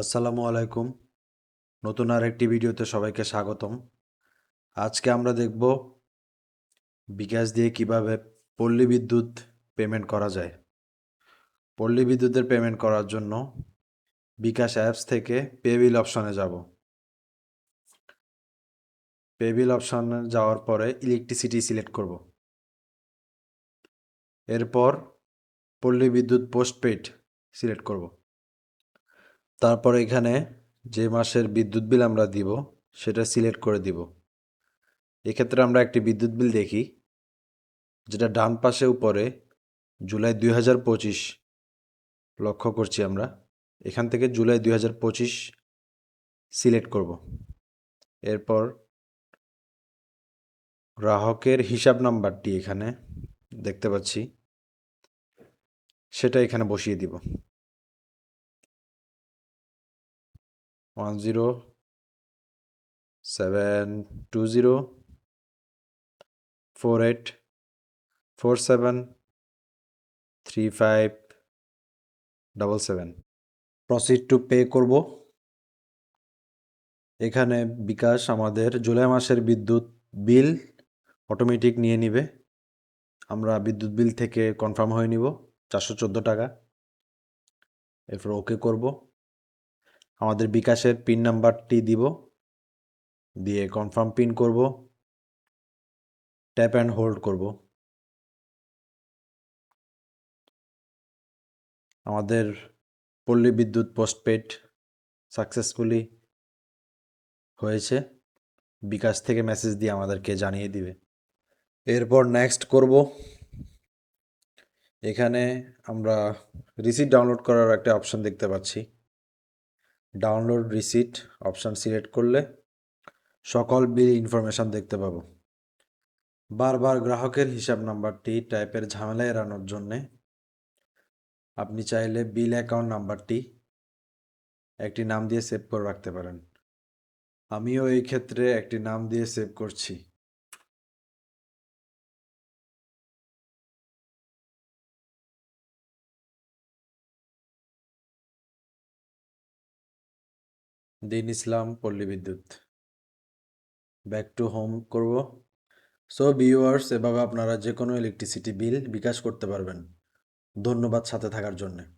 আসসালামু আলাইকুম। নতুন আর একটি ভিডিওতে সবাইকে স্বাগতম। আজকে আমরা দেখব বিকাশ দিয়ে কীভাবে পল্লী বিদ্যুৎ পেমেন্ট করা যায়। পল্লী বিদ্যুতের পেমেন্ট করার জন্য বিকাশ অ্যাপস থেকে পেবিল অপশনে যাব। পেবিল অপশনে যাওয়ার পরে ইলেকট্রিসিটি সিলেক্ট করব। এরপর পল্লী বিদ্যুৎ পোস্টপেড সিলেক্ট করব। তারপর এখানে যে মাসের বিদ্যুৎ বিল আমরা দিব, সেটা সিলেক্ট করে দিব। এক্ষেত্রে আমরা একটি বিদ্যুৎ বিল দেখি, যেটা ডান পাশে উপরে জুলাই দুই হাজার পঁচিশ লক্ষ্য করছি আমরা। এখান থেকে জুলাই দুই হাজার পঁচিশ সিলেক্ট করব। এরপর গ্রাহকের হিসাব নাম্বারটি এখানে দেখতে পাচ্ছি, সেটা এখানে বসিয়ে দিব। One zero seven two zero four eight four seven three five double seven proceed to pay করব। এখানে বিকাশ আমাদের জুলাই মাসের বিদ্যুৎ বিল অটোমেটিক নিয়ে নিবে। আমরা বিদ্যুৎ বিল থেকে কনফার্ম হয়ে নিব, চারশো চোদ্দ টাকা। এরপর ওকে করব। আমাদের বিকাশের পিন নাম্বারটি দিব। দিয়ে কনফার্ম পিন করব। ট্যাপ অ্যান্ড হোল্ড করব। আমাদের পল্লী বিদ্যুৎ পোস্টপেড সাকসেসফুলি হয়েছে। বিকাশ থেকে মেসেজ দিয়ে আমাদেরকে জানিয়ে দিবে। এরপর নেক্সট করব। এখানে আমরা রিসিট ডাউনলোড করার একটা অপশন দেখতে পাচ্ছি। ডাউনলোড রিসিট অপশান সিলেক্ট করলে সকল বিল ইনফরমেশান দেখতে পাবো। বারবার গ্রাহকের হিসাব নাম্বারটি টাইপের ঝামেলা এড়ানোর জন্যে আপনি চাইলে বিল অ্যাকাউন্ট নাম্বারটি একটি নাম দিয়ে সেভ করে রাখতে পারেন। আমিও এই ক্ষেত্রে একটি নাম দিয়ে সেভ করছি। Din Islam, Palli Bidyut. Back to home করব। সো ভিউয়ার্স এভাবে আপনারা যে কোনো ইলেকট্রিসিটি বিল বিকাশ করতে পারবেন। ধন্যবাদ সাথে থাকার জন্যে।